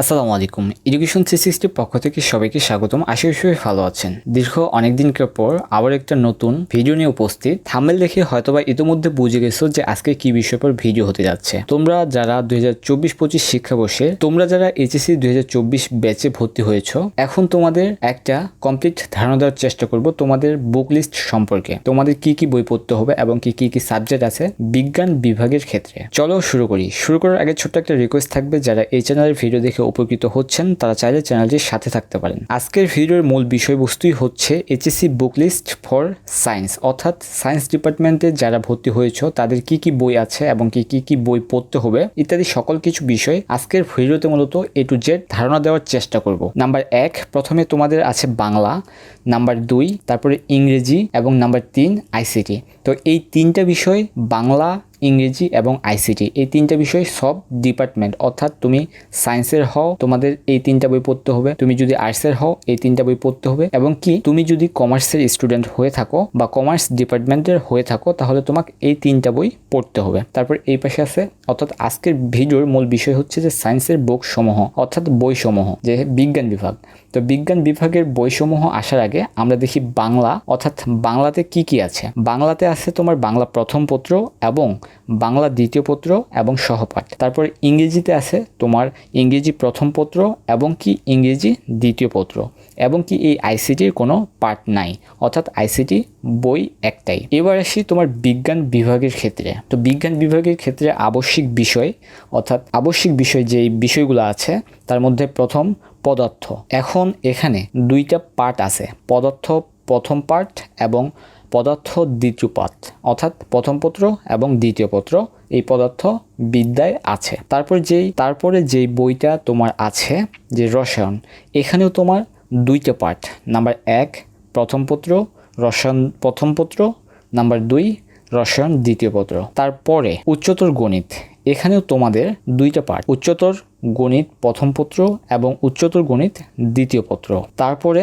আসসালামু আলাইকুম। Education three সিক্সটির পক্ষ থেকে সবাইকে স্বাগতম। আশা করি সবাই ভালো আছেন। দীর্ঘ অনেকদিন পর আবার একটা নতুন ভিডিও নিয়ে উপস্থিত। থামেল দেখে হয়তোবা ইতিমধ্যে বুঝে গেছো যে আজকে কি বিষয় পর ভিডিও হতে যাচ্ছে। তোমরা যারা দুই হাজার চব্বিশ পঁচিশ শিক্ষাবর্ষে, তোমরা যারা এইচএসসি দুই হাজার চব্বিশ ব্যাচে ভর্তি হয়েছো, এখন তোমাদের একটা কমপ্লিট ধারণা দেওয়ার চেষ্টা করব তোমাদের বুক লিস্ট সম্পর্কে। তোমাদের কি কি বই পড়তে হবে এবং কি কি কি সাবজেক্ট আছে বিজ্ঞান বিভাগের ক্ষেত্রে। চলো শুরু করি। শুরু করার আগে ছোট্ট একটা রিকোয়েস্ট থাকবে, যারা এই চ্যানেলের ভিডিও দেখে উপকৃত হচ্ছেন, তারা চাইলে চ্যানেলটির সাথে থাকতে পারেন। আজকের ভিডিওর মূল বিষয়বস্তুই হচ্ছে HSC book list for science অর্থাৎ সায়েন্স ডিপার্টমেন্টে যারা ভর্তি হয়েছে, তাদের কি কি বই আছে এবং কি কি কি বই পড়তে হবে, ইত্যাদি সকল কিছু বিষয় আজকের ভিডিওতে মূলত এ টু জেড ধারণা দেওয়ার চেষ্টা করব। নাম্বার এক, প্রথমে তোমাদের আছে বাংলা, নাম্বার দুই, তারপরে ইংরেজি এবং নাম্বার তিন, আইসিটি। তো এই তিনটা বিষয় বাংলা ইংরেজি এবং আইসিটি এই তিনটা বিষয় সব ডিপার্টমেন্ট অর্থাৎ তুমি সায়েন্সের হও, তোমাদের এই তিনটা বই পড়তে হবে। তুমি যদি আর্টসের হও, এই তিনটা বই পড়তে হবে। এবং কি, তুমি যদি কমার্সের স্টুডেন্ট হয়ে থাকো বা কমার্স ডিপার্টমেন্টের হয়ে থাকো, তাহলে তোমাকে এই তিনটা বই পড়তে হবে। তারপর এই পাশে আছে, অর্থাৎ আজকের ভিডিওর মূল বিষয় হচ্ছে যে সায়েন্সের বুক সমূহ অর্থাৎ বই সমূহ যে বিজ্ঞান বিভাগ। তো বিজ্ঞান বিভাগের বইসমূহ আসার আগে আমরা দেখি বাংলা, অর্থাৎ বাংলাতে কি কি আছে? বাংলাতে আছে তোমার বাংলা প্রথম পত্র এবং বাংলা দ্বিতীয় পত্র এবং সহপাঠ। তারপর ইংরেজিতে আছে তোমার ইংরেজি প্রথম পত্র এবং কি ইংরেজি দ্বিতীয় পত্র এবং কি এই আইসিটির কোনো পার্ট নাই, অর্থাৎ আইসিটি বই একটাই। এবার আসি তোমার বিজ্ঞান বিভাগের ক্ষেত্রে। তো বিজ্ঞান বিভাগের ক্ষেত্রে আবশ্যিক বিষয়, অর্থাৎ আবশ্যিক বিষয় যেই বিষয়গুলো আছে, তার মধ্যে প্রথম পদার্থ। এখন এখানে দুইটা পার্ট আছে, পদার্থ প্রথম পার্ট এবং পদার্থ দ্বিতীয় পাঠ অর্থাৎ প্রথম পত্র এবং দ্বিতীয় পত্র, এই পদার্থ বিদ্যায় আছে। তারপর যেই, তারপরে যেই বইটা তোমার আছে, যে রসায়ন, এখানেও তোমার দুইটা পার্ট নাম্বার এক, প্রথম পত্র, রসায়ন প্রথম পত্র। নাম্বার দুই, রসায়ন দ্বিতীয় পত্র। তারপরে উচ্চতর গণিত, এখানেও তোমাদের দুইটা পার্ট উচ্চতর গণিত প্রথম পত্র এবং উচ্চতর গণিত দ্বিতীয় পত্র। তারপরে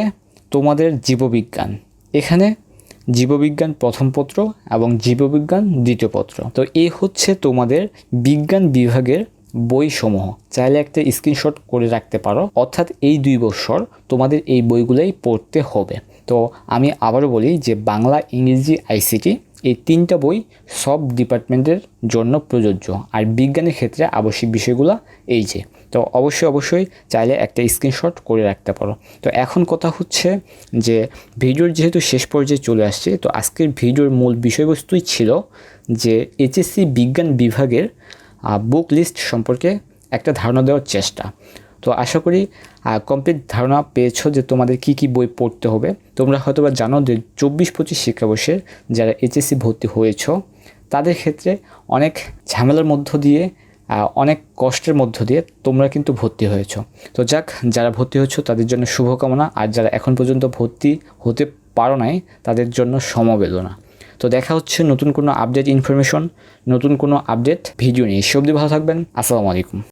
তোমাদের জীববিজ্ঞান, এখানে জীববিজ্ঞান প্রথম পত্র এবং জীববিজ্ঞান দ্বিতীয় পত্র। তো এ হচ্ছে তোমাদের বিজ্ঞান বিভাগের বই সমূহ চাইলে একটা স্ক্রিনশট করে রাখতে পারো। অর্থাৎ এই দুই বছর তোমাদের এই বইগুলোই পড়তে হবে। তো আমি আবারও বলি যে বাংলা, ইংরেজি, আইসিটি এই তিনটা বই সব ডিপার্টমেন্টের জন্য প্রযোজ্য। আর বিজ্ঞানের ক্ষেত্রে আবশ্যিক বিষয়গুলো এই যে। তো অবশ্যই অবশ্যই চাইলে একটা স্ক্রিনশট করে রাখতে পারো। তো এখন কথা হচ্ছে যে ভিডিওর যেহেতু শেষ পর্যায়ে চলে আসছে, তো আজকের ভিডিওর মূল বিষয়বস্তুই ছিল যে এইচএসসি বিজ্ঞান বিভাগের বুক লিস্ট সম্পর্কে একটা ধারণা দেওয়ার চেষ্টা। তো আশা করি কমপ্লিট ধারণা পেয়েছ যে তোমাদের কি কি বই পড়তে হবে। তোমরা হয়তো বা জানো যে চব্বিশ পঁচিশ শিক্ষাবর্ষের যারা এইচএসসি ভর্তি হয়েছ, তাদের ক্ষেত্রে অনেক ঝামেলার মধ্য দিয়ে অনেক কষ্টের মধ্য দিয়ে তোমরা কিন্তু ভর্তি হয়েছ। তো যাক, যারা ভর্তি হয়েছ তাদের জন্য শুভকামনা, আর যারা এখন পর্যন্ত ভর্তি হতে পারো নাই, তাদের জন্য সমবেদনা। তো দেখা হচ্ছে নতুন কোনো আপডেট ইনফরমেশন নতুন কোনো আপডেট ভিডিও নিয়ে। সবদি ভালো থাকবেন। আসসালামু আলাইকুম।